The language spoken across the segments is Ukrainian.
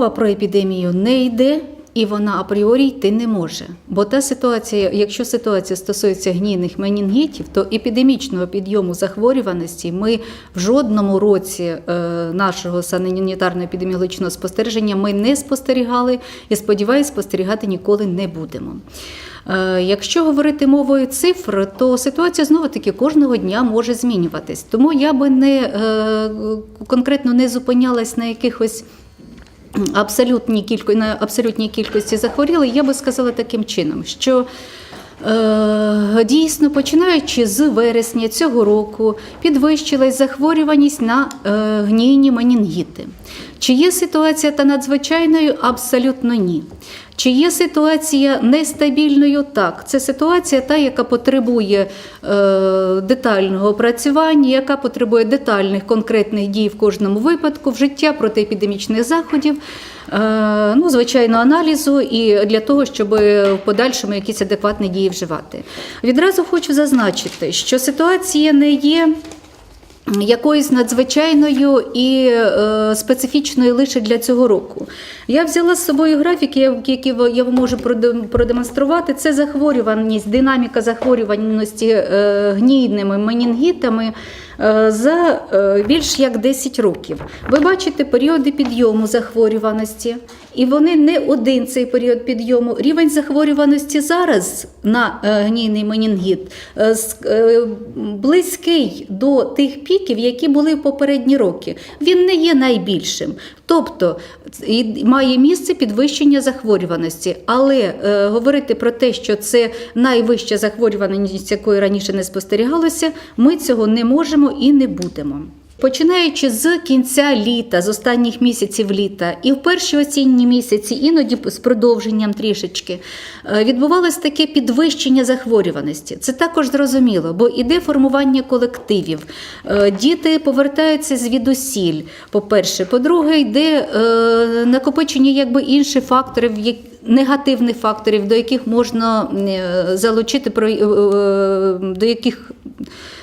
мова про епідемію не йде. І вона апріорі йти не може. Бо та ситуація, якщо ситуація стосується гнійних менінгітів, то епідемічного підйому захворюваності ми в жодному році е, нашого санітарно-епідеміологічного спостереження ми не спостерігали і сподіваюся, спостерігати ніколи не будемо. Е, Якщо говорити мовою цифр, то ситуація знову таки кожного дня може змінюватись. Тому я би не е, конкретно не зупинялась на якихось абсолютній кількості, на абсолютній кількості захворіли, я би сказала таким чином, що е, дійсно починаючи з вересня цього року підвищилась захворюваність на е, гнійні менінгіти. Чи є ситуація та надзвичайною? Абсолютно ні. Чи є ситуація нестабільною? Так, це ситуація, та, яка потребує е, детального опрацювання, яка потребує детальних конкретних дій в кожному випадку, вжиття протиепідемічних заходів, е, ну, звичайно, аналізу і для того, щоб в подальшому якісь адекватні дії вживати. Відразу хочу зазначити, що ситуація не є якоюсь надзвичайною і е, специфічною лише для цього року. Я взяла з собою графіки, які я можу продем- продемонструвати. Це захворюваність, динаміка захворюваності е, гнійними менінгітами за е, більш як 10 років. Ви бачите періоди підйому захворюваності, і вони не один цей період підйому. Рівень захворюваності зараз на е, гнійний менінгіт е, е, близький до тих піків, які були в попередні роки. Він не є найбільшим. Тобто має місце підвищення захворюваності. Але е, говорити про те, що це найвища захворюваність, якої раніше не спостерігалося, ми цього не можемо і не будемо. Починаючи з кінця літа, з останніх місяців літа, і в перші осінні місяці, іноді з продовженням трішечки, е, відбувалось таке підвищення захворюваності. Це також зрозуміло, бо іде формування колективів. Е, Діти повертаються звідусіль. По-перше, по-друге, йде е, накопичення якби інших факторів, негативних факторів, до яких можна залучити про- до яких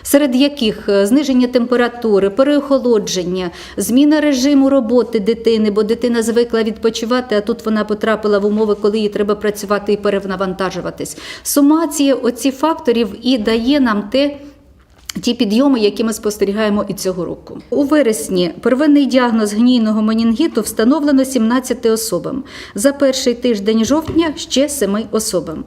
серед яких е, зниження температури, переохолодження, зміна режиму роботи дитини, бо дитина звикла відпочивати, а тут вона потрапила в умови, коли їй треба працювати і перенавантажуватись. Сумація оці факторів і дає нам те. Ті підйоми, які ми спостерігаємо і цього року. У вересні первинний діагноз гнійного менінгіту встановлено 17 особам. За перший тиждень жовтня ще 7 особам.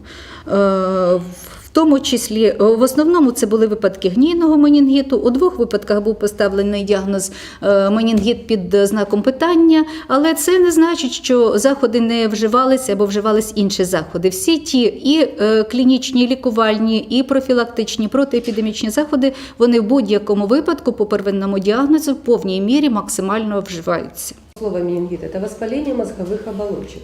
Тому числі, е, в основному це були випадки гнійного менінгіту. У двох випадках був поставлений діагноз е, менінгіт під е, знаком питання, але це не значить, що заходи не вживалися або вживались інші заходи. Всі ті і клінічні, і лікувальні, і профілактичні протиепідемічні заходи вони в будь-якому випадку по первинному діагнозу в повній мірі максимально вживаються. Слово менингит – это воспаление мозговых оболочек.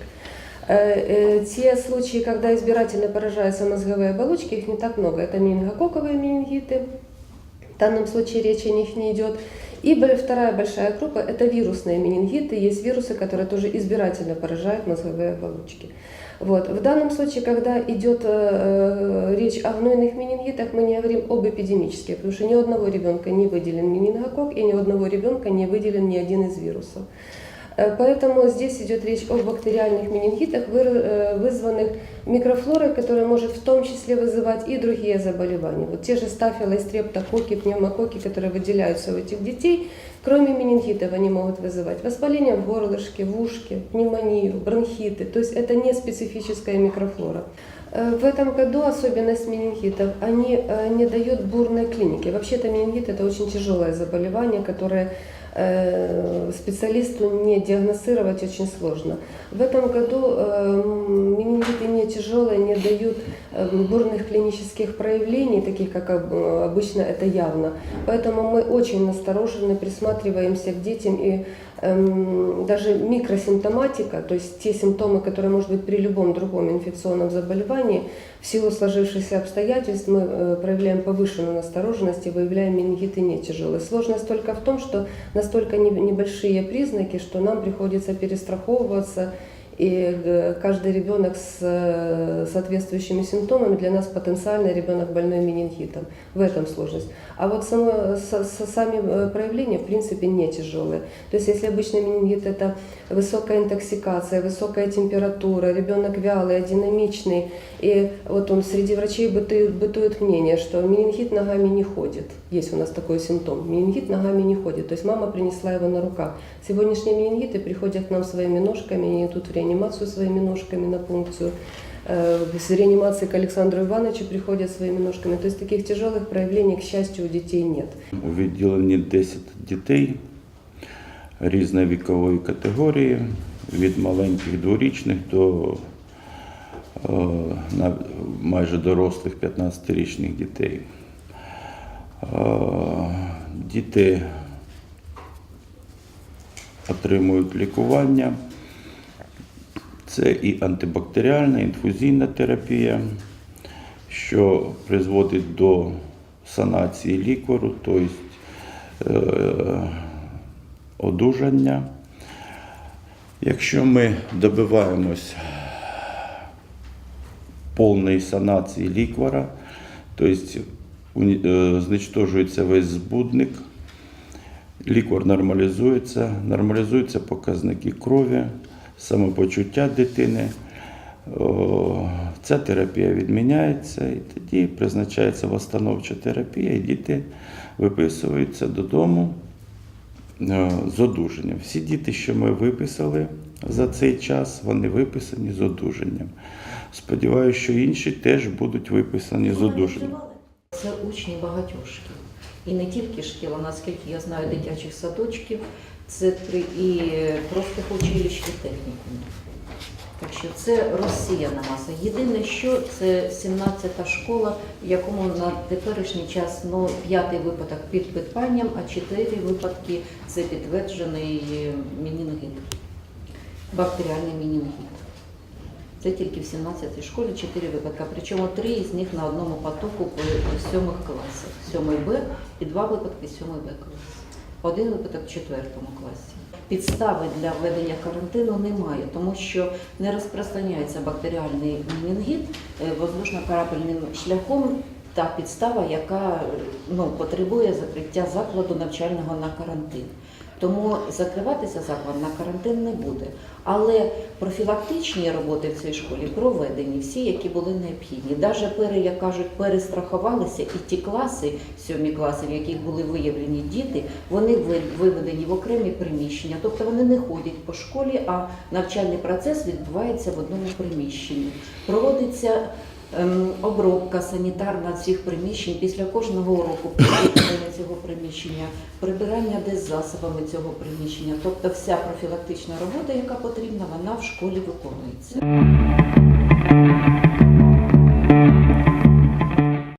Э, э, Те случаи, когда избирательно поражаются мозговые оболочки, их не так много. Это менингококковые менингиты. В данном случае речь о них не идет. И вторая большая группа – это вирусные менингиты. Есть вирусы, которые тоже избирательно поражают мозговые оболочки. Вот. В данном случае, когда идет э, э, речь о гнойных менингитах, мы не говорим об эпидемических, потому что ни одного ребенка не выделен менингококк и ни одного ребенка не выделен ни один из вирусов. Э, Поэтому здесь идет речь о бактериальных менингитах, э, вызванных микрофлорой, которая может в том числе вызывать и другие заболевания. Вот те же стафило, стрептококки, пневмококки, которые выделяются у этих детей, кроме менингитов они могут вызывать воспаление в горлышке, в ушке, пневмонию, бронхиты. То есть это не специфическая микрофлора. Э, В этом году особенность менингитов, они не дают бурной клиники. Вообще-то менингит это очень тяжелое заболевание, которое специалисту не диагностировать очень сложно. В этом году э, менингиты не тяжелые, не дают э, бурных клинических проявлений, таких как э, обычно это явно. Поэтому мы очень насторожены, присматриваемся к детям и эм, даже микросимптоматика, то есть те симптомы, которые может быть при любом другом инфекционном заболевании, в силу сложившихся обстоятельств мы э, проявляем повышенную настороженность и выявляем менингиты не тяжелые. Сложность только в том, что настолько не- небольшие признаки, что нам приходится перестраховываться И э, каждый ребенок с э, соответствующими симптомами для нас потенциальный ребенок больной менингитом. В этом сложность. А вот само, со- со- сами э, проявления, в принципе, не тяжелые. То есть, если обычный менингит – это высокая интоксикация, высокая температура, ребенок вялый, адинамичный, и вот он среди врачей бытует, бытует мнение, что менингит ногами не ходит. Есть у нас такой симптом. Менингит ногами не ходит. То есть мама принесла его на руках. Сегодняшние менингиты приходят к нам своими ножками, они идут в реанимацию своими ножками на пункцию. Э, С реанимации к Александру Ивановичу приходят своими ножками. То есть таких тяжелых проявлений, к счастью, у детей нет. У відділенні 10 дітей різної вікової категорії, від маленьких дворічних до е, майже дорослих 15-річних дітей. Е, Діти отримують лікування. Це і антибактеріальна, інфузійна терапія, що призводить до санації ліквору, тобто е, одужання. Якщо ми добиваємось повної санації ліквора, тобто е, зничтожується весь збудник, ліквор нормалізується, нормалізуються показники крові, самопочуття дитини. Ця терапія відміняється і тоді призначається восстановча терапія, і діти виписуються додому е, з одужанням. Всі діти, що ми виписали за цей час, вони виписані з одужанням. Сподіваюся, що інші теж будуть виписані з одужанням. Це учні багатьох шкіл. І не тільки шкіл, а наскільки я знаю, дитячих садочків, це три і простих училищ і технікумів. Так що це розсіяна маса. Єдине, що це 17-та школа, в якому на теперішній час ну, п'ятий випадок під питанням, а чотири випадки це підтверджений мінінгіт, бактеріальний мінінгіт. Це тільки в 17-й школі 4 випадки, причому три із них на одному потоку в сьомих класах. Сьомий Б і два випадки сьомий Б клас. Один випадок в четвертому класі. Підстави для введення карантину немає, тому що не розпространяється бактеріальний мінінгіт е, воздушно-карапельним шляхом та підстава, яка е, ну, потребує закриття закладу навчального на карантин. Тому закриватися заклад на карантин не буде. Але профілактичні роботи в цій школі проведені, всі, які були необхідні. Навіть пере, як кажуть, перестрахувалися і ті класи, сьомі класи, в яких були виявлені діти, вони ви- виведені в окремі приміщення. Тобто вони не ходять по школі, а навчальний процес відбувається в одному приміщенні. Проводиться обробка санітарна цих приміщень після кожного уроку прибирання цього приміщення, прибирання десь засобами цього приміщення. Тобто вся профілактична робота, яка потрібна, вона в школі виконується.